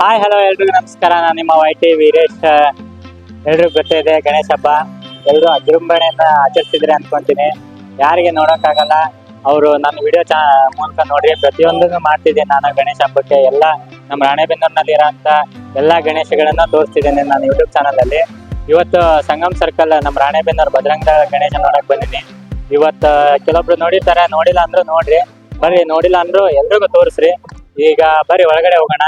Hi hello ಎಲ್ರಿಗೂ ನಮಸ್ಕಾರ. ನಾನು ನಿಮ್ಮ ವೈ ಟಿ ವೀರೇಶ್. ಎಲ್ರಿಗೂ ಗೊತ್ತಿದೆ, ಗಣೇಶ ಹಬ್ಬ. ಎಲ್ಲರೂ ಅಜೃಂಭಣೆಯಿಂದ ಆಚರಿಸಿದ್ರೆ ಅನ್ಕೊಂತೀನಿ. ಯಾರಿಗೆ ನೋಡೋಕ್ಕಾಗಲ್ಲ, ಅವರು ನನ್ನ ವಿಡಿಯೋ ಚಾ ಮೂಲಕ ನೋಡ್ರಿ. ಪ್ರತಿಯೊಂದನ್ನು ಮಾಡ್ತಿದ್ದೀನಿ ನಾನು ಗಣೇಶ ಹಬ್ಬಕ್ಕೆ. ಎಲ್ಲ ನಮ್ಮ ರಾಣೆಬೆನ್ನೂರಿನಲ್ಲಿ ಇರೋಂಥ ಎಲ್ಲ ಗಣೇಶಗಳನ್ನು ತೋರಿಸ್ತಿದ್ದೀನಿ ನಾನು ಯೂಟ್ಯೂಬ್ ಚಾನಲಲ್ಲಿ ಇವತ್ತು ಸಂಗಮ್ ಸರ್ಕಲ್ ನಮ್ಮ ರಾಣೆಬೆನ್ನೂರು ಭದ್ರಂಗ ಗಣೇಶ ನೋಡಕ್ ಬಂದೀನಿ ಇವತ್ತು ಕೆಲವೊಬ್ರು ನೋಡಿರ್ತಾರೆ, ನೋಡಿಲ್ಲ ಅಂದ್ರೂ ನೋಡ್ರಿ. ಬರ್ರಿ, ನೋಡಿಲ್ಲ ಅಂದ್ರೂ ಎಲ್ರಿಗೂ ತೋರಿಸ್ರಿ. ಈಗ ಬರ್ರಿ, ಒಳಗಡೆ ಹೋಗೋಣ.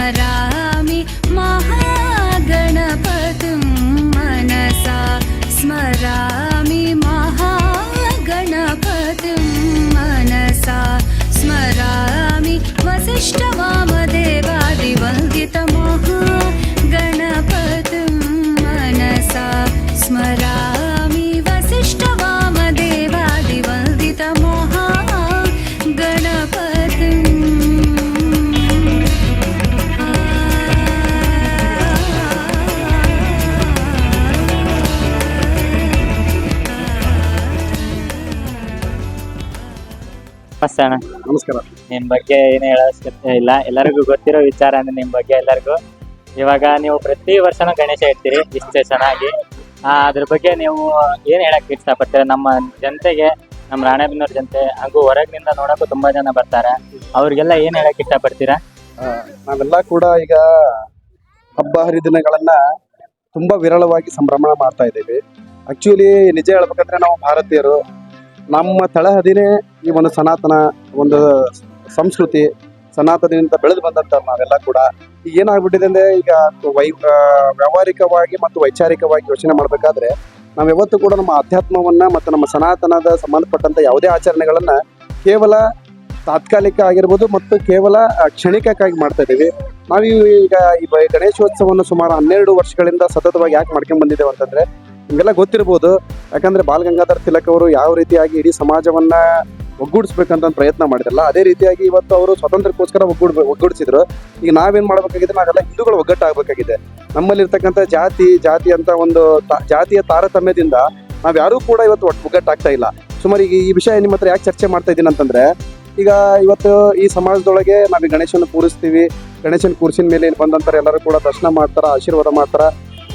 स्मरामि महागणपतिं मनसा स्मरामि महागणपतिं मनसा स्मरामि वसिष्ठवामदेवादिवन्दितमहागणपतिं मनसा ನಮಸ್ತೆ ಅಣ್ಣ ನಮಸ್ಕಾರ. ನಿಮ್ ಬಗ್ಗೆ ಏನು ಹೇಳೋ ಅವಶ್ಯಕತೆ ಇಲ್ಲ. ಎಲ್ಲರಿಗೂ ಗೊತ್ತಿರೋ ವಿಚಾರ ಅಂದ್ರೆ ನಿಮ್ ಬಗ್ಗೆ ಎಲ್ಲರಿಗೂ. ಇವಾಗ ನೀವು ಪ್ರತಿ ವರ್ಷನೂ ಗಣೇಶ ಇಡ್ತೀರಿ ಇಷ್ಟೇ ಚೆನ್ನಾಗಿ. ಆ, ಅದ್ರ ಬಗ್ಗೆ ನೀವು ಏನ್ ಹೇಳಕ್ ಇಷ್ಟಪಡ್ತೀರ? ನಮ್ಮ ಜನತೆಗೆ ನಮ್ಮ ರಾಣೆಬೆನ್ನೂರ್ ಜನತೆ ಹಾಗೂ ಹೊರಗಿನಿಂದ ನೋಡಕ್ಕೂ ತುಂಬಾ ಜನ ಬರ್ತಾರೆ. ಅವ್ರಿಗೆಲ್ಲ ಏನ್ ಹೇಳಕ್ ಇಷ್ಟಪಡ್ತೀರಾ? ಆ, ನಾವೆಲ್ಲ ಕೂಡ ಈಗ ಹಬ್ಬ ಹರಿದಿನಗಳನ್ನ ತುಂಬಾ ವಿರಳವಾಗಿ ಸಂಭ್ರಮ ಮಾಡ್ತಾ ಇದ್ದೀವಿ. ಆಕ್ಚುಲಿ ನಿಜ ಹೇಳ್ಬೇಕಂದ್ರೆ ನಾವು ಭಾರತೀಯರು. ನಮ್ಮ ತಳಹದಿನೇ ಈ ಒಂದು ಸನಾತನ ಒಂದು ಸಂಸ್ಕೃತಿ, ಸನಾತನದಿಂದ ಬೆಳೆದು ಬಂದಂತ ನಾವೆಲ್ಲ ಕೂಡ ಈಗ ಏನಾಗ್ಬಿಟ್ಟಿದೆ ಅಂದ್ರೆ ಈಗ ವೈ ವ್ಯವಹಾರಿಕವಾಗಿ ಮತ್ತು ವೈಚಾರಿಕವಾಗಿ ಯೋಚನೆ ಮಾಡ್ಬೇಕಾದ್ರೆ ನಾವು ಯಾವತ್ತೂ ಕೂಡ ನಮ್ಮ ಅಧ್ಯಾತ್ಮವನ್ನ ಮತ್ತು ನಮ್ಮ ಸನಾತನದ ಸಂಬಂಧಪಟ್ಟಂತ ಯಾವುದೇ ಆಚರಣೆಗಳನ್ನ ಕೇವಲ ತಾತ್ಕಾಲಿಕ ಆಗಿರ್ಬೋದು ಮತ್ತು ಕೇವಲ ಕ್ಷಣಿಕಕ್ಕಾಗಿ ಮಾಡ್ತಾ ಇದ್ದೀವಿ. ನಾವು ಈಗ ಈ ಗಣೇಶೋತ್ಸವವನ್ನು ಸುಮಾರು ಹನ್ನೆರಡು ವರ್ಷಗಳಿಂದ ಸತತವಾಗಿ ಯಾಕೆ ಮಾಡ್ಕೊಂಡು ಬಂದಿದ್ದೇವೆ ಅಂತಂದ್ರೆ ನಿಮಗೆಲ್ಲ ಗೊತ್ತಿರ್ಬೋದು. ಯಾಕಂದ್ರೆ ಬಾಲ್ ಗಂಗಾಧರ್ ತಿಲಕ್ ಅವರು ಯಾವ ರೀತಿಯಾಗಿ ಇಡೀ ಸಮಾಜವನ್ನ ಒಗ್ಗೂಡಿಸ್ಬೇಕಂತ ಪ್ರಯತ್ನ ಮಾಡಿದ್ರಲ್ಲ, ಅದೇ ರೀತಿಯಾಗಿ ಇವತ್ತು ಅವರು ಸ್ವಾತಂತ್ರ್ಯಕ್ಕೋಸ್ಕರ ಒಗ್ಗೂಡ್ ಒಗ್ಗೂಡಿಸಿದ್ರು. ಈಗ ನಾವೇನ್ ಮಾಡಬೇಕಾಗಿದೆ, ನಾವೆಲ್ಲ ಹಿಂದೂಗಳು ಒಗ್ಗಟ್ಟಾಗಬೇಕಾಗಿದೆ. ನಮ್ಮಲ್ಲಿರ್ತಕ್ಕಂಥ ಜಾತಿ ಜಾತಿ ಅಂತ ಒಂದು ಜಾತಿಯ ತಾರತಮ್ಯದಿಂದ ನಾವು ಯಾರೂ ಕೂಡ ಇವತ್ತು ಒಟ್ಟು ಒಗ್ಗಟ್ಟಾಗ್ತಾ ಇಲ್ಲ. ಸುಮಾರು ಈಗ ಈ ವಿಷಯ ನಿಮ್ಮ ಹತ್ರ ಯಾಕೆ ಚರ್ಚೆ ಮಾಡ್ತಾ ಇದ್ದೀನಿ ಅಂತಂದ್ರೆ, ಈಗ ಇವತ್ತು ಈ ಸಮಾಜದೊಳಗೆ ನಾವು ಗಣೇಶನ ಕೂರಿಸ್ತೀವಿ. ಗಣೇಶನ ಕೂರಿಸಿದ ಮೇಲೆ ಬಂದಂತಾರೆ ಎಲ್ಲರೂ ಕೂಡ ದರ್ಶನ ಮಾಡ್ತಾರ, ಆಶೀರ್ವಾದ ಮಾಡ್ತಾರ.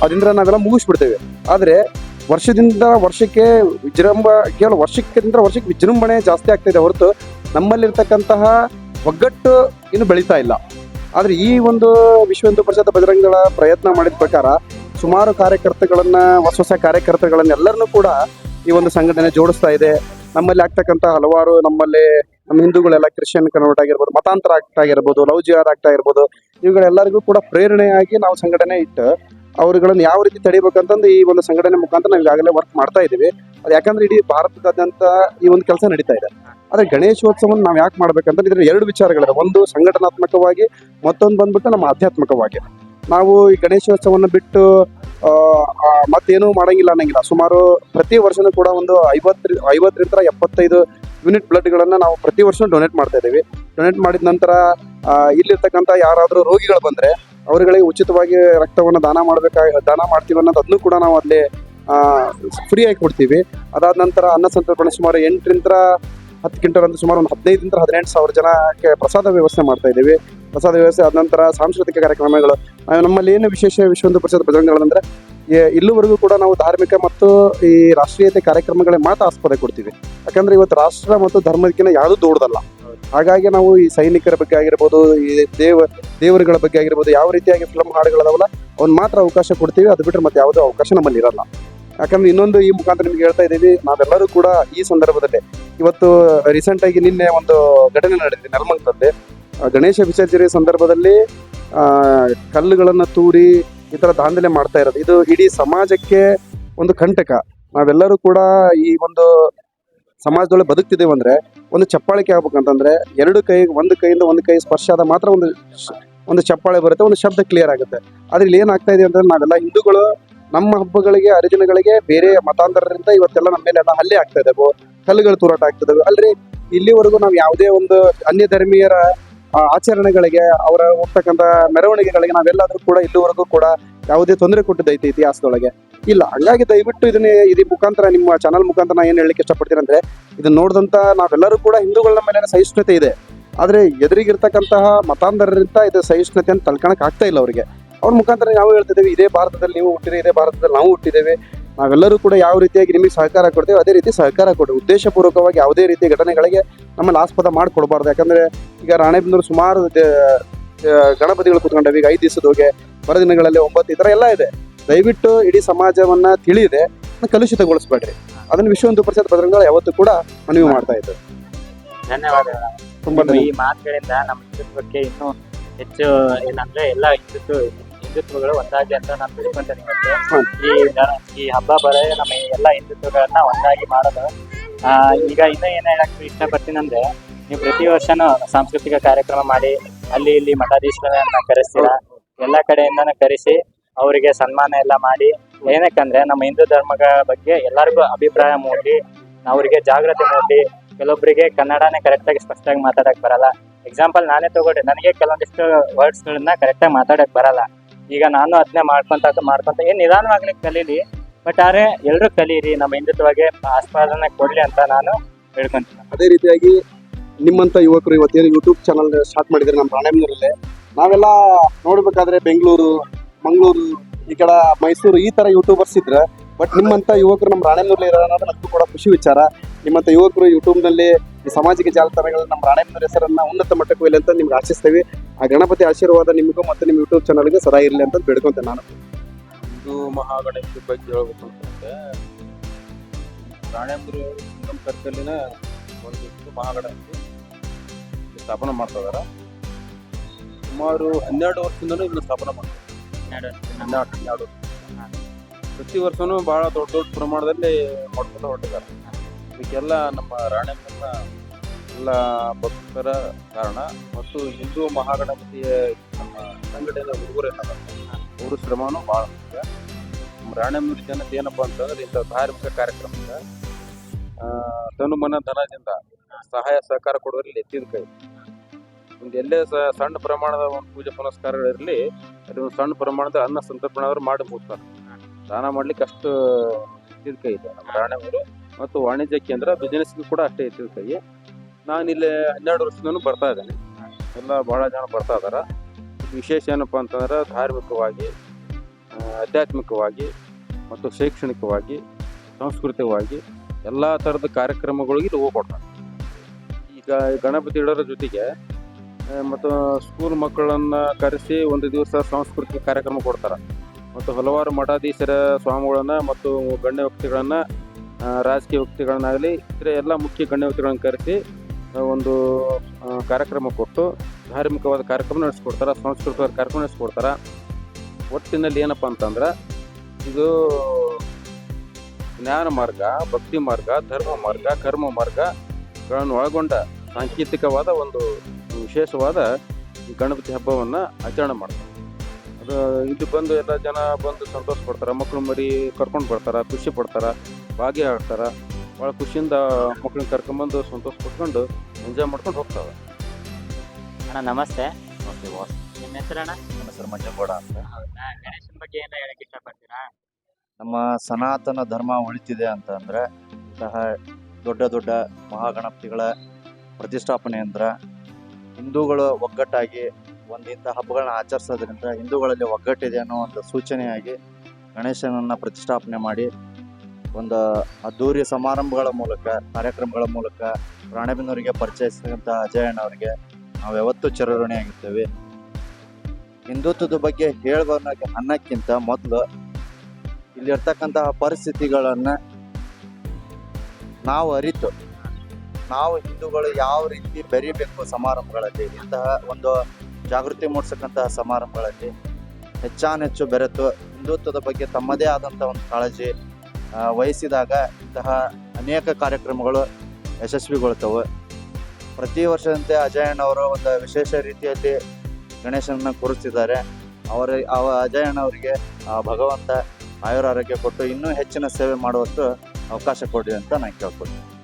ಅದರಿಂದ ನಾವೆಲ್ಲ ಮುಗಿಸ್ಬಿಡ್ತೇವೆ. ಆದರೆ ವರ್ಷದಿಂದ ವರ್ಷಕ್ಕೆ ವಿಜೃಂಭ, ಕೇವಲ ವರ್ಷಕ್ಕಿಂತ ವರ್ಷಕ್ಕೆ ವಿಜೃಂಭಣೆ ಜಾಸ್ತಿ ಆಗ್ತಿದೆ ಹೊರತು ನಮ್ಮಲ್ಲಿರ್ತಕ್ಕಂತಹ ಒಗ್ಗಟ್ಟು ಇನ್ನು ಬೆಳೀತಾ ಇಲ್ಲ. ಆದ್ರೆ ಈ ಒಂದು ವಿಶ್ವ ಹಿಂದೂ ಪರಿಷತ್ ಬಜರಂಗಗಳ ಪ್ರಯತ್ನ ಮಾಡಿದ ಪ್ರಕಾರ ಸುಮಾರು ಕಾರ್ಯಕರ್ತಗಳನ್ನು, ಹೊಸ ಹೊಸ ಕಾರ್ಯಕರ್ತಗಳನ್ನೆಲ್ಲರನ್ನೂ ಕೂಡ ಈ ಒಂದು ಸಂಘಟನೆ ಜೋಡಿಸ್ತಾ ಇದೆ. ನಮ್ಮಲ್ಲಿ ಆಗ್ತಕ್ಕಂಥ ಹಲವಾರು ನಮ್ಮಲ್ಲಿ ನಮ್ಮ ಹಿಂದೂಗಳೆಲ್ಲ ಕ್ರಿಶ್ಚಿಯನ್ ಕನ್ವರ್ಟ್ ಆಗಿರ್ಬೋದು, ಮತಾಂತರ ಆಗ್ತಾ ಇರ್ಬೋದು ಲವ್ ಜಿಆರ್ ಆಗ್ತಾ ಇರ್ಬೋದು, ಇವುಗಳೆಲ್ಲರಿಗೂ ಕೂಡ ಪ್ರೇರಣೆಯಾಗಿ ನಾವು ಸಂಘಟನೆ ಇಟ್ಟು ಅವರುಗಳನ್ನ ಯಾವ ರೀತಿ ತಡಿಬೇಕಂತಂದು ಈ ಒಂದು ಸಂಘಟನೆ ಮುಖಾಂತರ ನಾವು ಈಗಾಗಲೇ ವರ್ಕ್ ಮಾಡ್ತಾ ಇದ್ದೀವಿ. ಅದು ಯಾಕಂದ್ರೆ ಇಡೀ ಭಾರತದಾದ್ಯಂತ ಈ ಒಂದು ಕೆಲಸ ನಡೀತಾ ಇದೆ. ಆದ್ರೆ ಗಣೇಶೋತ್ಸವವನ್ನು ನಾವು ಯಾಕೆ ಮಾಡ್ಬೇಕಂತಂದ್ರೆ ಇದ್ರ ಎರಡು ವಿಚಾರಗಳಿದೆ ಒಂದು ಸಂಘಟನಾತ್ಮಕವಾಗಿ, ಮತ್ತೊಂದು ಬಂದ್ಬಿಟ್ಟು ನಮ್ಮ ಆಧ್ಯಾತ್ಮಿಕವಾಗಿ. ನಾವು ಈ ಗಣೇಶೋತ್ಸವವನ್ನು ಬಿಟ್ಟು ಮತ್ತೇನೂ ಮಾಡಂಗಿಲ್ಲ ಅನ್ನಂಗಿಲ್ಲ. ಸುಮಾರು ಪ್ರತಿ ವರ್ಷನೂ ಕೂಡ ಒಂದು ಐವತ್ತರ ಐವತ್ತರಿಂದ ಎಪ್ಪತ್ತೈದು ಯೂನಿಟ್ ಬ್ಲಡ್ಗಳನ್ನು ನಾವು ಪ್ರತಿ ವರ್ಷ ಡೊನೇಟ್ ಮಾಡ್ತಾ ಇದ್ದೀವಿ. ಡೊನೇಟ್ ಮಾಡಿದ ನಂತರ ಇಲ್ಲಿರ್ತಕ್ಕಂಥ ಯಾರಾದರೂ ರೋಗಿಗಳು ಬಂದ್ರೆ ಅವರುಗಳಿಗೆ ಉಚಿತವಾಗಿ ರಕ್ತವನ್ನು ದಾನ ಮಾಡಬೇಕಾಗಿ ದಾನ ಮಾಡ್ತೀವಿ ಅನ್ನೋದು ಅದನ್ನು ಕೂಡ ನಾವು ಅಲ್ಲಿ ಫ್ರೀ ಆಗಿ ಕೊಡ್ತೀವಿ. ಅದಾದ ನಂತರ ಅನ್ನ ಸಂತರ್ಪಣೆ ಸುಮಾರು ಎಂಟರಿಂದ ಹತ್ತು ಕ್ವಿಂಟಲ್ ಅಂದ್ರೆ ಸುಮಾರು ಒಂದು ಹದಿನೈದರಿಂದ ಹದಿನೆಂಟು ಸಾವಿರ ಜನಕ್ಕೆ ಪ್ರಸಾದ ವ್ಯವಸ್ಥೆ ಮಾಡ್ತಾ ಇದ್ದೀವಿ. ಪ್ರಸಾದ ವ್ಯವಸ್ಥೆ ಆದ ನಂತರ ಸಾಂಸ್ಕೃತಿಕ ಕಾರ್ಯಕ್ರಮಗಳು. ನಮ್ಮಲ್ಲಿ ಏನು ವಿಶೇಷ ವಿಶ್ವ ಪರಿಷತ್ ಭಜನೆಗಳಂದ್ರೆ ಇಲ್ಲಿವರೆಗೂ ಕೂಡ ನಾವು ಧಾರ್ಮಿಕ ಮತ್ತು ಈ ರಾಷ್ಟ್ರೀಯತೆ ಕಾರ್ಯಕ್ರಮಗಳಿಗೆ ಮಾತ್ರ ಆಸ್ಪದ ಕೊಡ್ತೀವಿ. ಯಾಕಂದ್ರೆ ಇವತ್ತು ರಾಷ್ಟ್ರ ಮತ್ತು ಧರ್ಮದಕ್ಕಿಂತ ಯಾವುದು ದೊಡ್ಡದಲ್ಲ. ಹಾಗಾಗಿ ನಾವು ಈ ಸೈನಿಕರ ಬಗ್ಗೆ ಆಗಿರ್ಬೋದು ಈ ದೇವ ದೇವರುಗಳ ಬಗ್ಗೆ ಆಗಿರ್ಬೋದು ಯಾವ ರೀತಿಯಾಗಿ ಫಿಲಮ್ ಹಾಡುಗಳದಾವಲ್ಲ ಅವ್ನ ಮಾತ್ರ ಅವಕಾಶ ಕೊಡ್ತೀವಿ. ಅದು ಬಿಟ್ಟರೆ ಮತ್ತೆ ಯಾವುದೇ ಅವಕಾಶ ನಮ್ಮಲ್ಲಿ ಇರಲ್ಲ. ಯಾಕಂದ್ರೆ ಇನ್ನೊಂದು ಈ ಮುಖಾಂತರ ನಿಮ್ಗೆ ಹೇಳ್ತಾ ಇದ್ದೀವಿ ನಾವೆಲ್ಲರೂ ಕೂಡ ಈ ಸಂದರ್ಭದಲ್ಲಿ ಇವತ್ತು ರೀಸೆಂಟ್ ಆಗಿ ನಿನ್ನೆ ಒಂದು ಘಟನೆ ನಡೆದಿದೆ ನೆಲಮಂಗಲದಲ್ಲಿ. ಆ, ಗಣೇಶ ವಿಸರ್ಜನೆ ಸಂದರ್ಭದಲ್ಲಿ ಕಲ್ಲುಗಳನ್ನ ತೂರಿ ಈ ಥರ ದಾಂಧಲೆ ಮಾಡ್ತಾ ಇರೋದು. ಇದು ಇಡೀ ಸಮಾಜಕ್ಕೆ ಒಂದು ಕಂಟಕ. ನಾವೆಲ್ಲರೂ ಕೂಡ ಈ ಒಂದು ಸಮಾಜದೊಳಗೆ ಬದುಕ್ತಿದ್ದೇವೆ ಅಂದ್ರೆ ಒಂದು ಚಪ್ಪಾಳಿಕೆ ಆಗ್ಬೇಕಂತಂದ್ರೆ ಎರಡು ಕೈ, ಒಂದು ಕೈಯಿಂದ ಒಂದು ಕೈ ಸ್ಪರ್ಶ ಆದ ಮಾತ್ರ ಒಂದು ಒಂದು ಚಪ್ಪಾಳೆ ಬರುತ್ತೆ, ಒಂದು ಶಬ್ದ ಕ್ಲಿಯರ್ ಆಗುತ್ತೆ. ಆದ್ರೆ ಇಲ್ಲಿ ಏನಾಗ್ತಾ ಇದೆ ಅಂದ್ರೆ ನಾವೆಲ್ಲ ಹಿಂದೂಗಳು ನಮ್ಮ ಹಬ್ಬಗಳಿಗೆ, ಹರಿದಿನಗಳಿಗೆ ಬೇರೆ ಮತಾಂತರರಿಂದ ಇವತ್ತೆಲ್ಲ ನಮ್ಮ ಮೇಲೆ ಎಲ್ಲ ಹಲ್ಲೆ ಆಗ್ತಾ ಇದ್ದಾವೆ ಕಲ್ಲುಗಳು ತೂರಾಟ ಆಗ್ತದವೆ ಅಲ್ರಿ, ಇಲ್ಲಿವರೆಗೂ ನಾವು ಯಾವುದೇ ಒಂದು ಅನ್ಯ ಧರ್ಮೀಯರ ಆಚರಣೆಗಳಿಗೆ, ಅವರ ಹೋಗ್ತಕ್ಕಂಥ ಮೆರವಣಿಗೆಗಳಿಗೆ ನಾವೆಲ್ಲಾದ್ರೂ ಕೂಡ ಇಲ್ಲಿವರೆಗೂ ಕೂಡ ಯಾವುದೇ ತೊಂದರೆ ಕೊಟ್ಟಿದ್ದೈತೆ ಇತಿಹಾಸದೊಳಗೆ. ಇಲ್ಲ, ಹಂಗಾಗಿ ದಯವಿಟ್ಟು ಇದನ್ನ ಇದ್ರ ಮುಖಾಂತರ ನಿಮ್ಮ ಚಾನಲ್ ಮುಖಾಂತರ ನಾನು ಏನು ಹೇಳಲಿಕ್ಕೆ ಇಷ್ಟಪಡ್ತೀನಿ ಅಂದ್ರೆ ಇದನ್ನ ನೋಡಿದಂತ ನಾವೆಲ್ಲರೂ ಕೂಡ ಹಿಂದೂಗಳ ಮೇಲೆ ಸಹಿಷ್ಣುತೆ ಇದೆ. ಆದ್ರೆ ಎದುರಿಗಿರ್ತಕ್ಕಂತಹ ಮತಾಂಧರರಿಂದ ಇದು ಸಹಿಷ್ಣುತೆ ಅಂತ ತಳ್ಕೊಳಕ್ ಆಗ್ತಾ ಇಲ್ಲ ಅವರಿಗೆ. ಅವ್ರ ಮುಖಾಂತರ ನಾವು ಹೇಳ್ತಿದ್ದೇವೆ, ಇದೇ ಭಾರತದಲ್ಲಿ ನೀವು ಹುಟ್ಟಿರಿ, ಇದೇ ಭಾರತದಲ್ಲಿ ನಾವು ಹುಟ್ಟಿದ್ದೇವೆ. ನಾವೆಲ್ಲರೂ ಕೂಡ ಯಾವ ರೀತಿಯಾಗಿ ನಿಮಗೆ ಸಹಕಾರ ಕೊಡ್ತೇವೆ, ಅದೇ ರೀತಿ ಸಹಕಾರ ಕೊಡಿ. ಉದ್ದೇಶಪೂರ್ವಕವಾಗಿ ಯಾವುದೇ ರೀತಿಯ ಘಟನೆಗಳಿಗೆ ನಮ್ಮಲ್ಲಿ ಆಸ್ಪದ ಮಾಡಿಕೊಡ್ಬಾರ್ದು ಯಾಕಂದ್ರೆ ಈಗ ರಾಣೆಬೆನ್ನೂರು ಸುಮಾರು ಗಣಪತಿಗಳು ಕೂತ್ಕೊಂಡವೆ. ಈಗ ಐದು ದಿವಸದ ಹೋಗಿ, ಬರದಿನಗಳಲ್ಲಿ ಒಂಬತ್ತು ಈ ಥರ ಎಲ್ಲ ಇದೆ. ದಯವಿಟ್ಟು ಇಡೀ ಸಮಾಜವನ್ನ ತಿಳಿಯದೆ ಕಲುಷಿತಗೊಳಿಸ್ಬೇಡ್ರಿ. ಅದನ್ನ ವಿಶ್ವ ಒಂದು ಪರಿಷತ್ ಬದರಂಗಳ ಯಾವತ್ತೂ ಕೂಡ ಮನವಿ ಮಾಡ್ತಾ ಇದ್ದಾರೆ ಧನ್ಯವಾದಗಳು. ತುಂಬಾ ಈ ಮಾತುಗಳಿಂದ ನಮ್ಮ ಹಿಂದುತ್ವಕ್ಕೆ ಇನ್ನೂ ಹೆಚ್ಚು ಏನಂದ್ರೆ ಎಲ್ಲ ಹಿಂದುತ್ವ ಹಿಂದುತ್ವಗಳು ಒಂದಾಗಿ ಅಂತ ನಾನು ತಿಳ್ಕೊಂತೇನೆ ಮತ್ತೆ ಈ ಈ ಹಬ್ಬ ಬರೋ ನಮ್ಮ ಎಲ್ಲ ಹಿಂದುತ್ವಗಳನ್ನ ಒಂದಾಗಿ ಮಾಡೋದು. ಈಗ ಇನ್ನೂ ಏನ್ ಹೇಳಕ್ ಇಷ್ಟಪಡ್ತೀನಿ ಅಂದ್ರೆ ನೀವು ಪ್ರತಿ ವರ್ಷನೂ ಸಾಂಸ್ಕೃತಿಕ ಕಾರ್ಯಕ್ರಮ ಮಾಡಿ ಅಲ್ಲಿ ಇಲ್ಲಿ ಮಠಾಧೀಶರನ್ನ ಕರೆಸ್ತೀರಾ? ಎಲ್ಲ ಕಡೆಯಿಂದನೂ ಕರೆಸಿ ಅವರಿಗೆ ಸನ್ಮಾನ ಎಲ್ಲ ಮಾಡಿ, ಏನಕ್ಕಂದ್ರೆ ನಮ್ಮ ಹಿಂದೂ ಧರ್ಮಗಳ ಬಗ್ಗೆ ಎಲ್ಲರಿಗೂ ಅಭಿಪ್ರಾಯ ಮೂಡಿ ಅವರಿಗೆ ಜಾಗೃತಿ ಮೂಡಿ ಕೆಲವೊಬ್ಬರಿಗೆ ಕನ್ನಡನೇ ಕರೆಕ್ಟಾಗಿ ಸ್ಪಷ್ಟವಾಗಿ ಮಾತಾಡಕ್ ಬರಲ್ಲ. ಎಕ್ಸಾಂಪಲ್ ನಾನೇ ತಗೊಂಡೆ, ನನಗೆ ಕೆಲವೊಂದಿಷ್ಟು ವರ್ಡ್ಸ್ ಗಳನ್ನ ಕರೆಕ್ಟಾಗಿ ಮಾತಾಡಕ್ ಬರಲ್ಲ. ಈಗ ನಾನು ಅದನ್ನೇ ಮಾಡ್ಕೊಂತ ಮಾಡ್ಕೊಂತ, ಏನ್ ನಿಧಾನವಾಗ್ಲಿ ಕಲೀಲಿ ಬಟ್ ಆದ್ರೆ ಎಲ್ರು ಕಲೀರಿ, ನಮ್ಮ ಹಿಂದುತ್ವಗೆ ಆಸ್ಪಾದನೆ ಕೊಡ್ಲಿ ಅಂತ ನಾನು ಹೇಳ್ಕೊಂತೀನಿ. ಅದೇ ರೀತಿಯಾಗಿ ನಿಮ್ಮಂತ ಯುವಕರು ಇವತ್ತೇನು ಯೂಟ್ಯೂಬ್ ಚಾನಲ್ ಸ್ಟಾರ್ಟ್ ಮಾಡಿದ್ರೆ ನಮ್ಮ ರಾಣೆಬೆನ್ನೂರಲ್ಲಿ ನಾವೆಲ್ಲ ನೋಡ್ಬೇಕಾದ್ರೆ ಬೆಂಗಳೂರು ಮಂಗಳೂರು, ಈ ಕಡೆ ಮೈಸೂರು ಈ ತರ ಯೂಟ್ಯೂಬರ್ಸ್ ಇದ್ರೆ ಬಟ್ ನಿಮ್ಮಂತ ಯುವಕರು ನಮ್ಮ ರಾಣೆಬೆನ್ನೂರಲ್ಲಿ ಇರೋ ಅನ್ನೋದು ಕೂಡ ಖುಷಿ ವಿಚಾರ. ನಿಮ್ಮಂತ ಯುವಕರು ಯೂಟ್ಯೂಬ್ನಲ್ಲಿ ಸಾಮಾಜಿಕ ಜಾಲತಾಣಗಳಲ್ಲಿ ನಮ್ಮ ರಾಣೆಬೆನ್ನೂರು ಹೆಸರನ್ನ ಉನ್ನತ ಮಟ್ಟಕ್ಕೆ ಒಯ್ಯಲಿ ಅಂತ ನಿಮ್ಗೆ ಆಶಿಸ್ತೇವೆ. ಆ ಗಣಪತಿ ಆಶೀರ್ವಾದ ನಿಮಗೂ ಮತ್ತು ನಿಮ್ಮ ಯೂಟ್ಯೂಬ್ ಚಾನಲ್ಗೆ ಸದಾ ಇರಲಿ ಅಂತ ಬೇಡ್ಕೊಂತೇನೆ ನಾನು. ಹಿಂದೂ ಮಹಾಗಣಪತಿ ಬಗ್ಗೆ ಹೇಳ್ಬೇಕು ಅಂತಂದ್ರೆ ರಾಣೇಂದ್ರ ನಮ್ಮ ಸರ್ಕಲ್ಲಿನ ಒಂದು ಹಿಂದೂ ಮಹಾಗಣಪತಿ ಸ್ಥಾಪನೆ ಮಾಡ್ತಾ ಸುಮಾರು ಹನ್ನೆರಡು ವರ್ಷದಿಂದನೂ ಇದನ್ನ ಸ್ಥಾಪನೆ ಮಾಡ್ತಾರೆ ಪ್ರತಿ ವರ್ಷನೂ ಬಹಳ ದೊಡ್ಡ ದೊಡ್ಡ ಪ್ರಮಾಣದಲ್ಲಿ ಮಾಡ್ಕೊಂಡು ಹೊರಟಿದ್ದಾರೆ. ಇದಕ್ಕೆಲ್ಲ ನಮ್ಮ ರಾಣೇಂದ್ರನ ಎಲ್ಲ ಭಕ್ತರ ಕಾರಣ. ಮತ್ತು ಹಿಂದೂ ಮಹಾಗಣಪತಿಯ ನಮ್ಮ ಸಂಘಟನೆಯ ಹುಡುಗರು ಅವರು ಶ್ರಮನೂ ಭಾಳ ನಮ್ಮ ರಾಣೆಮ್ಮನೂರು ಜನತೆ ಏನಪ್ಪ ಅಂತಂದ್ರೆ, ಇಂಥ ಧಾರ್ಮಿಕ ಕಾರ್ಯಕ್ರಮಕ್ಕೆ ತನು ಮನ ಧನದಿಂದ ಸಹಾಯ ಸಹಕಾರ ಕೊಡುವಲ್ಲಿ ಎತ್ತಿದ ಕೈ. ಒಂದು ಎಲ್ಲೇ ಸಣ್ಣ ಪ್ರಮಾಣದ ಒಂದು ಪೂಜೆ ಪುನಸ್ಕಾರಗಳಿರಲಿ ಅದು ಸಣ್ಣ ಪ್ರಮಾಣದ ಅನ್ನ ಸಂತರ್ಪಣೆ ಅವರು ಮಾಡಿ ಮುಗ್ತಾರೆ ದಾನ ಮಾಡ್ಲಿಕ್ಕೆ ಅಷ್ಟು ಎತ್ತಿದ ಕೈ ಇದೆ. ನಮ್ಮ ರಾಣೆಮ್ಮರು ಮತ್ತು ವಾಣಿಜ್ಯ ಕೇಂದ್ರ ಬಿಸಿನೆಸ್ಗೂ ಕೂಡ ಅಷ್ಟೇ ಎತ್ತಿದ ಕೈ ನಾನು ಇಲ್ಲಿ ಹನ್ನೆರಡು ವರ್ಷದಿಂದನೂ ಬರ್ತಾ ಇದ್ದೇನೆ. ಎಲ್ಲ ಭಾಳ ಜನ ಬರ್ತಾ ಇದಾರೆ. ವಿಶೇಷ ಏನಪ್ಪ ಅಂತಂದ್ರೆ ಧಾರ್ಮಿಕವಾಗಿ ಆಧ್ಯಾತ್ಮಿಕವಾಗಿ ಮತ್ತು ಶೈಕ್ಷಣಿಕವಾಗಿ, ಸಾಂಸ್ಕೃತಿಕವಾಗಿ ಎಲ್ಲ ಥರದ ಕಾರ್ಯಕ್ರಮಗಳಿಗೆ ಇಲ್ಲಿ ಹೋಗ್ಕೊಡ್ತಾರೆ. ಈಗ ಗಣಪತಿ ಇಡೋರ ಜೊತೆಗೆ ಮತ್ತು ಸ್ಕೂಲ್ ಮಕ್ಕಳನ್ನು ಕರೆಸಿ ಒಂದು ದಿವಸ ಸಾಂಸ್ಕೃತಿಕ ಕಾರ್ಯಕ್ರಮ ಕೊಡ್ತಾರೆ. ಮತ್ತು ಹಲವಾರು ಮಠಾಧೀಶರ ಸ್ವಾಮಿಗಳನ್ನು ಮತ್ತು ಗಣ್ಯ ವ್ಯಕ್ತಿಗಳನ್ನು ರಾಜಕೀಯ ವ್ಯಕ್ತಿಗಳನ್ನಾಗಲಿ, ಇತರೆ ಎಲ್ಲ ಮುಖ್ಯ ಗಣ್ಯ ವ್ಯಕ್ತಿಗಳನ್ನ ಕರೆಸಿ ಒಂದು ಕಾರ್ಯಕ್ರಮ ಕೊಟ್ಟು ಧಾರ್ಮಿಕವಾದ ಕಾರ್ಯಕ್ರಮ ನಡೆಸ್ಕೊಡ್ತಾರೆ ಸಾಂಸ್ಕೃತಿಕ ಕಾರ್ಯಕ್ರಮ ನಡೆಸ್ಕೊಡ್ತಾರೆ. ಒಟ್ಟಿನಲ್ಲಿ ಏನಪ್ಪ ಅಂತಂದ್ರೆ, ಇದು ಜ್ಞಾನ ಮಾರ್ಗ, ಭಕ್ತಿ ಮಾರ್ಗ, ಧರ್ಮ ಮಾರ್ಗ, ಕರ್ಮ ಮಾರ್ಗಗಳನ್ನು ಒಳಗೊಂಡ ಸಾಂಕೇತಿಕವಾದ ಒಂದು ವಿಶೇಷವಾದ ಗಣಪತಿ ಹಬ್ಬವನ್ನು ಆಚರಣೆ ಮಾಡ್ತಾರೆ. ಅದು ಇಲ್ಲಿ ಬಂದು ಎಲ್ಲ ಜನ ಬಂದು ಸಂತೋಷ ಪಡ್ತಾರೆ ಮಕ್ಕಳು ಮರಿ ಕರ್ಕೊಂಡು ಬರ್ತಾರೆ ಖುಷಿ ಪಡ್ತಾರೆ ಭಾಗಿಯಾಗ್ತಾರೆ ಭಾಳ ಖುಷಿಯಿಂದ ಮಕ್ಕಳನ್ನ ಕರ್ಕೊಂಬಂದು ಸಂತೋಷ ಪಡ್ಕೊಂಡು ಎಂಜಾಯ್ ಮಾಡ್ಕೊಂಡು ಹೋಗ್ತಾವೆ. ಅಣ್ಣ ನಮಸ್ತೆ. ನಿಮ್ಮ ಹೆಸರಣ್ಣ ನನ್ನ ಹೆಸರು ಮಂಜೇಗೌಡ ಅಂತ. ಹೌದಾ? ಗಣೇಶನ ಬಗ್ಗೆ ಏನ ಹೇಳಕ್ಕೆ ಇಷ್ಟಪಡ್ತೀರಾ? ನಮ್ಮ ಸನಾತನ ಧರ್ಮ ಉಳಿತಿದೆ ಅಂತ ಸಹ ಇಂತಹ ದೊಡ್ಡ ದೊಡ್ಡ ಮಹಾಗಣಪತಿಗಳ ಪ್ರತಿಷ್ಠಾಪನೆ ಅಂದ್ರೆ ಹಿಂದೂಗಳು ಒಗ್ಗಟ್ಟಾಗಿ ಒಂದು ಇಂಥ ಹಬ್ಬಗಳನ್ನ ಆಚರಿಸೋದ್ರಿಂದ ಹಿಂದೂಗಳಲ್ಲಿ ಒಗ್ಗಟ್ಟಿದೆ ಅನ್ನೋ ಒಂದು ಸೂಚನೆಯಾಗಿ ಗಣೇಶನನ್ನು ಪ್ರತಿಷ್ಠಾಪನೆ ಮಾಡಿ ಒಂದು ಅದ್ದೂರಿ ಸಮಾರಂಭಗಳ ಮೂಲಕ, ಕಾರ್ಯಕ್ರಮಗಳ ಮೂಲಕ ರಾಣೆಬೆನ್ನೂರಿಗೆ ಪರಿಚಯಿಸಿದಂಥ ಅಜಯಣ್ಣ ಅವರಿಗೆ ನಾವು ಯಾವತ್ತೂ ಚಿರಋಣಿಯಾಗಿರ್ತೇವೆ. ಹಿಂದುತ್ವದ ಬಗ್ಗೆ ಹೇಳುವ ಅನ್ನಕ್ಕಿಂತ ಮೊದಲು ಇಲ್ಲಿರ್ತಕ್ಕಂತಹ ಪರಿಸ್ಥಿತಿಗಳನ್ನು ನಾವು ಅರಿತು ನಾವು ಹಿಂದೂಗಳು ಯಾವ ರೀತಿ ಬೆರಿಬೇಕು ಸಮಾರಂಭಗಳಲ್ಲಿ? ಇಂತಹ ಒಂದು ಜಾಗೃತಿ ಮೂಡಿಸಕ್ಕಂತಹ ಸಮಾರಂಭಗಳಲ್ಲಿ ಹೆಚ್ಚಾನೆಚ್ಚು ಬೆರೆತು ಹಿಂದುತ್ವದ ಬಗ್ಗೆ ತಮ್ಮದೇ ಆದಂಥ ಒಂದು ಕಾಳಜಿ ವಹಿಸಿದಾಗ ಇಂತಹ ಅನೇಕ ಕಾರ್ಯಕ್ರಮಗಳು ಯಶಸ್ವಿಗೊಳ್ತವೆ. ಪ್ರತಿ ವರ್ಷದಂತೆ ಅಜಯಣ್ಣವರು ಒಂದು ವಿಶೇಷ ರೀತಿಯಲ್ಲಿ ಗಣೇಶನನ್ನು ಕೂರಿಸ್ತಿದ್ದಾರೆ. ಅವರ, ಅವ ಅಜಯಣ್ಣವರಿಗೆ ಭಗವಂತ ಆಯುರಾರೋಗ್ಯ ಕೊಟ್ಟು ಇನ್ನೂ ಹೆಚ್ಚಿನ ಸೇವೆ ಮಾಡುವಷ್ಟು ಅವಕಾಶ ಕೊಡಿ ಅಂತ ನಾನು ಕೇಳ್ಕೊಳ್ತೀನಿ.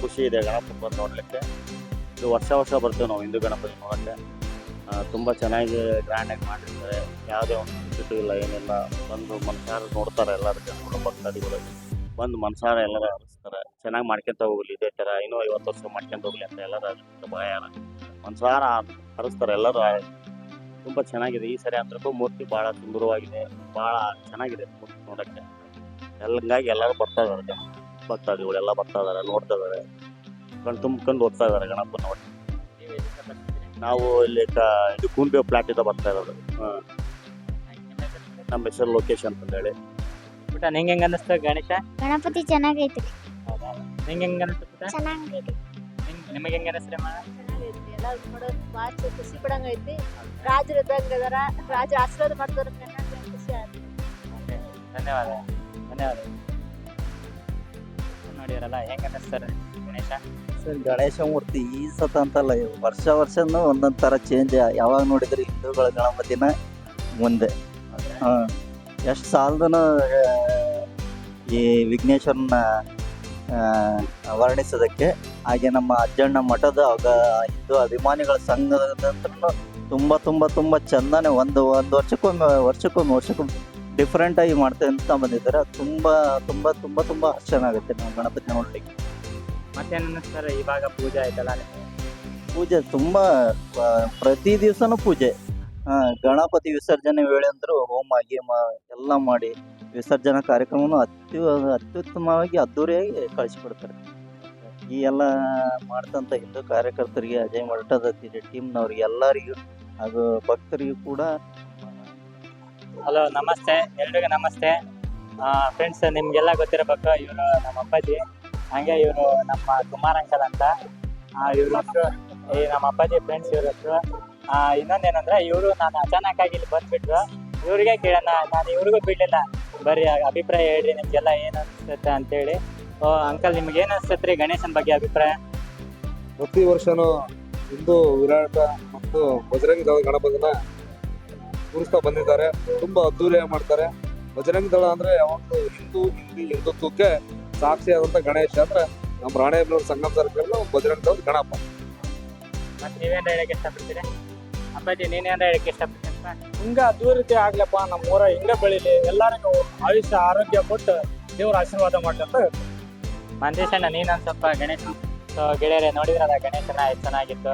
ಖುಷಿ ಇದೆ ಗಣಪತಿ ಬಂದು ನೋಡಲಿಕ್ಕೆ. ಇದು ವರ್ಷ ವರ್ಷ ಬರ್ತೇವೆ ನಾವು ಹಿಂದೂ ಗಣಪತಿ ನೋಡೋಕ್ಕೆ. ತುಂಬ ಚೆನ್ನಾಗಿ ಗ್ರ್ಯಾಂಡಾಗಿ ಮಾಡಿರ್ತಾರೆ. ಯಾವುದೇ ಒಂದು ಸಿಟ್ಟು ಇಲ್ಲ, ಏನಿಲ್ಲ. ಬಂದು ಮನುಷ್ಯರು ನೋಡ್ತಾರೆ ಎಲ್ಲರೂ ಜನಗಳು ಭಕ್ತಾದಿಗಳು. ಬಂದು ಮನುಷ್ಯರ ಎಲ್ಲರೂ ಹರಿಸ್ತಾರೆ ಚೆನ್ನಾಗಿ ಮಾಡ್ಕೊಂತ ಹೋಗಲಿ, ಇದೇ ಥರ. ಇನ್ನೂ ಐವತ್ತು ವರ್ಷ ಮಾಡ್ಕೊಂತ ಹೋಗಲಿ ಅಂತ ಎಲ್ಲರೂ ಭಯ ಮನುಷ್ಯರ ಹರಿಸ್ತಾರೆ ಎಲ್ಲರೂ ತುಂಬ ಚೆನ್ನಾಗಿದೆ. ಈ ಸರಿ ಅಂದ್ರೂ ಮೂರ್ತಿ ಭಾಳ ಸುಂದರವಾಗಿದೆ. ಭಾಳ ಚೆನ್ನಾಗಿದೆ ಮೂರ್ತಿ ನೋಡೋಕ್ಕೆ. ಎಲ್ಲಂಗಾಗಿ ಎಲ್ಲರೂ ಬರ್ತಾ ಇದ್ದಾರೆ ಜನ ಭಕ್ತಾದಿಗಳು ಬರ್ತಾ ಇದಾರೆ ನೋಡ್ತಾ ಇದಾರೆ ಕಣ್ ತುಂಬ್ಕೊಂಡು ಓದ್ತಾ ಇದಾರೆ ಗಣಪನ ನೋಡಿ. ನಾವು ಇಲ್ಲಿ ಇದು ಕೂನ್ಬೆ ಫ್ಲಾಟ್ ಇಂದ ಬರ್ತಾ ಇರೋದು. ಹಾ. ನಮ್ಮ ಹೆಸರು ಲೊಕೇಶನ್ ಅಂತ ಹೇಳಿ ಪುಟ ನಿಂಗೆ ಹೆಂಗ ಅನಿಸ್ತಾ ಗಣೇಶ? ಗಣಪತಿ ಚೆನ್ನಾಗೈತ್ರಿ ನಿಂಗೆ ಹೆಂಗ ಅನಿಸ್ತ ಪುಟ ಚೆನ್ನಾಗೈತಿ. ನಿಂಗ್- ನಿಮಗೆ ಹೆಂಗ ಅನಿಸ್ರಿ ಅಮ್ಮ ಎಲ್ಲ ನೋಡೋದು ಭಾಳ ಖುಷಿ ಪಡಂಗೈತಿ. ರಾಜರು ಇದ್ದಂಗ ಅದಾರ ರಾಜ ಆಶೀರ್ವಾದ ಮಾಡ್ತಾರ ಖುಷಿ ಆಯ್ತು. ಧನ್ಯವಾದ. ಧನ್ಯವಾದ. ನೋಡಿರಲ್ಲ ಹೆಂಗ ಸರ್ ಗಣೇಶ? ಸರ್ ಗಣೇಶ ಮೂರ್ತಿ ಈ ಸತ ಅಂತಲ್ಲ ವರ್ಷ ವರ್ಷನೂ ಒಂದೊಂದು ಥರ ಚೇಂಜ್ ಯಾವಾಗ ನೋಡಿದ್ರೆ ಹಿಂದೂಗಳ ಗಣಪತಿನ? ಮುಂದೆ. ಹಾಂ. ಎಷ್ಟು ಸಾಲದನು ಈ ವಿಘ್ನೇಶ್ವರನ ವರ್ಣಿಸೋದಕ್ಕೆ ಹಾಗೆ ನಮ್ಮ ಅಜ್ಜಣ್ಣ ಮಠದ ಆಗ ಹಿಂದೂ ಅಭಿಮಾನಿಗಳ ಸಂಘದ ತುಂಬ ತುಂಬ ತುಂಬ ಚಂದನೆ ಒಂದು ಒಂದು ವರ್ಷಕ್ಕೊಮ್ಮೆ ವರ್ಷಕ್ಕೊಮ್ಮೆ ವರ್ಷಕ್ಕೊಮ್ಮೆ. ಡಿಫ್ರೆಂಟಾಗಿ ಮಾಡ್ತಾ ಅಂತ ಬಂದಿದ್ದಾರೆ. ಅದು ತುಂಬ ತುಂಬ ತುಂಬ ತುಂಬ ಚೆನ್ನಾಗುತ್ತೆ ನಾವು ಗಣಪತಿ ನೋಡಲಿಕ್ಕೆ. ಮತ್ತೆ ಸರ್ ಇವಾಗ ಪೂಜೆ ಆಯ್ತಲ್ಲ? ಪೂಜೆ ತುಂಬಾ ಪ್ರತಿ ದಿವಸನೂ ಪೂಜೆ. ಗಣಪತಿ ವಿಸರ್ಜನೆ ವೇಳೆ ಅಂದ್ರು ಹೋಮ ಆಗಿ ಎಲ್ಲ ಮಾಡಿ ವಿಸರ್ಜನಾ ಕಾರ್ಯಕ್ರಮವನ್ನು ಅತ್ಯು ಅತ್ಯುತ್ತಮವಾಗಿ ಅದ್ದೂರಿಯಾಗಿ ಕಳಿಸ್ಕೊಡ್ತಾರೆ. ಈ ಎಲ್ಲ ಮಾಡ್ತಂಥ ಹಿಂದೂ ಕಾರ್ಯಕರ್ತರಿಗೆ ಅಜಯ್ ಮಠದ ಟೀಮ್ನವ್ರಿಗೆ ಎಲ್ಲರಿಗೂ ಹಾಗೂ ಭಕ್ತರಿಗೂ ಕೂಡ ಹಲೋ, ನಮಸ್ತೆ. ಎಲ್ರಿಗೂ ನಮಸ್ತೆ. ಫ್ರೆಂಡ್ಸ್ ನಿಮ್ಗೆಲ್ಲ ಗೊತ್ತಿರಬೇಕು, ಇವರು ನಮ್ಮ ಅಪ್ಪಾಜಿ. ಹಾಗೆ ಇವರು ನಮ್ಮ ಕುಮಾರ್ ಅಂಕಲ್ ಅಂತ. ಇವ್ರ ಹೆಸರು ಈ ನಮ್ಮ ಅಪ್ಪಾಜಿ ಫ್ರೆಂಡ್ಸ್ ಇವ್ರ ಹೆಸರು ಇನ್ನೊಂದೇನಂದ್ರೆ, ಇವರು ನಾನು ಅಚಾನಕ್ ಆಗಿ ಇಲ್ಲಿ ಬಂದ್ಬಿಟ್ರು. ಇವ್ರಿಗೆ ಕೇಳೋಣ, ನಾನು ಇವ್ರಿಗೂ ಬಿಡಲಿಲ್ಲ. ಬರ್ರಿ ಅಭಿಪ್ರಾಯ ಹೇಳ್ರಿ, ನಿಮ್ಗೆಲ್ಲ ಏನು ಅನ್ಸುತ್ತೆ ಅಂತೇಳಿ. ಓ, ಅಂಕಲ್, ನಿಮ್ಗೆ ಏನು ಅನಿಸ್ತೈತ್ರಿ ಗಣೇಶನ ಬಗ್ಗೆ ಅಭಿಪ್ರಾಯ? ಪ್ರತಿ ವರ್ಷನೂ ಹಿಂದೂ ವಿರಾಟ ಮತ್ತು ಬಜರಂಗ ಗಣಪತಿನ ಕೂರಿಸ್ತಾ ಬಂದಿದ್ದಾರೆ ತುಂಬಾ ಅದ್ದೂರಿಯಾಗಿ ಮಾಡ್ತಾರೆ. ಬಜರಂಗ ದಳ ಅಂದ್ರೆ ಯಾವತ್ತು ಹಿಂದೂ ಹಿಂದಿ ಹಿಂದುತ್ವಕ್ಕೆ ಸಾಕ್ಷಿಯಾದಂತ ಗಣೇಶ ಅಂದ್ರೆ ನಮ್ಮ ರಾಣೇಬೆನ್ನೂರು ಸಂಗಮ ಸರ್ಕಲ್ ಬಜರಂಗ ದಳದ ಗಣಪ. ಮತ್ತೆ ನೀವೇನು ಹೇಳಕ್ಕೆ ಇಷ್ಟಪಡ್ತೀರಿ? ಅಪ್ಪಾಜಿ ನೀನೇನು ಹೇಳಕ್ಕೆ ಇಷ್ಟಪಡ್ತೀರಪ್ಪ ಹಿಂಗ ಅಭಿವೃದ್ಧಿ ಆಗ್ಲಪ್ಪ ನಮ್ಮ ಊರ ಹಿಂಗ ಬೆಳಿಲಿ. ಎಲ್ಲರಿಗೂ ಆಯುಷ್ಯ ಆರೋಗ್ಯ ಕೊಟ್ಟು ದೇವ್ರ ಆಶೀರ್ವಾದ ಮಾಡ್ಲಂತ ಮಂಜೇಶಣ್ಣ ನೀನೊಂದು ಸ್ವಲ್ಪ ಗಣೇಶ ಗೆಳೆಯರೇ ನೋಡಿದ್ರಲ್ಲ ಗಣೇಶನ ಚೆನ್ನಾಗಿತ್ತು.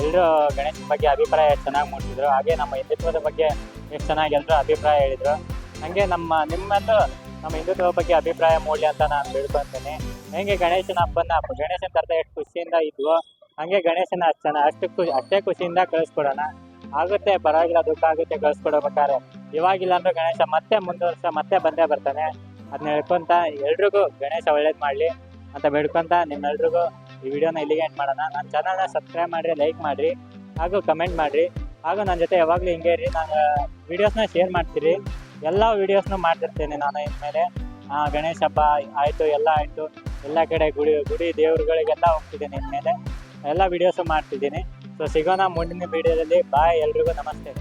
ಎಲ್ಲರೂ ಗಣೇಶನ ಬಗ್ಗೆ ಅಭಿಪ್ರಾಯ ಚೆನ್ನಾಗಿ ಮೂಡಿಸಿದ್ರು. ಹಾಗೆ ನಮ್ಮ ಹಿಂದುತ್ವದ ಬಗ್ಗೆ ಎಷ್ಟು ಚೆನ್ನಾಗಿ ಎಲ್ಲರೂ ಅಭಿಪ್ರಾಯ ಹೇಳಿದ್ರು. ಹಾಗೆ ನಮ್ಮ, ನಿಮ್ಮಲ್ಲೂ ನಮ್ಮ ಹಿಂದುತ್ವ ಬಗ್ಗೆ ಅಭಿಪ್ರಾಯ ಮೂಡಲಿ ಅಂತ ನಾನು ಬೇಡ್ಕೊತೀನಿ ಹೆಂಗೆ ಗಣೇಶನ ಹಬ್ಬನ, ಗಣೇಶನ ತರದ ಎಷ್ಟು ಖುಷಿಯಿಂದ ಇದ್ವು, ಹಂಗೆ ಗಣೇಶನ ಅಷ್ಟು ಅಷ್ಟು ಖುಷಿ ಅಷ್ಟೇ ಖುಷಿಯಿಂದ ಕಳಿಸ್ಕೊಡೋಣ. ಆಗುತ್ತೆ, ಪರವಾಗಿಲ್ಲ, ದುಃಖ ಆಗುತ್ತೆ ಕಳಿಸ್ಕೊಡ್ಬೇಕಾದ್ರೆ ಇವಾಗಿಲ್ಲ ಅಂದ್ರೆ ಗಣೇಶ ಮತ್ತೆ ಮುಂದುವರ್ಸ ಮತ್ತೆ ಬಂದೇ ಬರ್ತಾನೆ. ಅದನ್ನ ಹೇಳ್ಕೊಂತ ಎಲ್ರಿಗೂ ಗಣೇಶ ಒಳ್ಳೇದು ಮಾಡಲಿ ಅಂತ ಬೇಡ್ಕೊಂತ ನಿಮ್ಮೆಲ್ರಿಗೂ ಈ ವಿಡಿಯೋನ ಇಲ್ಲಿಗೆ ಎಂಡ್ ಮಾಡೋಣ. ನನ್ನ ಚಾನಲ್ನ ಸಬ್ಸ್ಕ್ರೈಬ್ ಮಾಡಿರಿ ಲೈಕ್ ಮಾಡಿರಿ, ಹಾಗೂ ಕಮೆಂಟ್ ಮಾಡಿರಿ. ಹಾಗೂ ನನ್ನ ಜೊತೆ ಯಾವಾಗಲೂ ಹಿಂಗೆ ಇರಿ. ನಾನು ವಿಡಿಯೋಸ್ನ ಶೇರ್ ಮಾಡ್ತೀರಿ. ಎಲ್ಲ ವೀಡಿಯೋಸ್ನು ಮಾಡ್ತಿರ್ತೇನೆ ನಾನು ಇನ್ಮೇಲೆ. ಗಣೇಶ ಹಬ್ಬ ಆಯಿತು, ಎಲ್ಲ ಆಯಿತು. ಎಲ್ಲ ಕಡೆ ಗುಡಿ ಗುಡಿ ದೇವರುಗಳಿಗೆಲ್ಲ ಹೋಗ್ತಿದ್ದೀನಿ ಇನ್ಮೇಲೆ. ಎಲ್ಲ ವೀಡಿಯೋಸು ಮಾಡ್ತಿದ್ದೀನಿ. ಸೊ ಸಿಗೋಣ ಮುಂದಿನ ವಿಡಿಯೋದಲ್ಲಿ ಬಾಯ್ ಎಲ್ರಿಗೂ, ನಮಸ್ತೆ.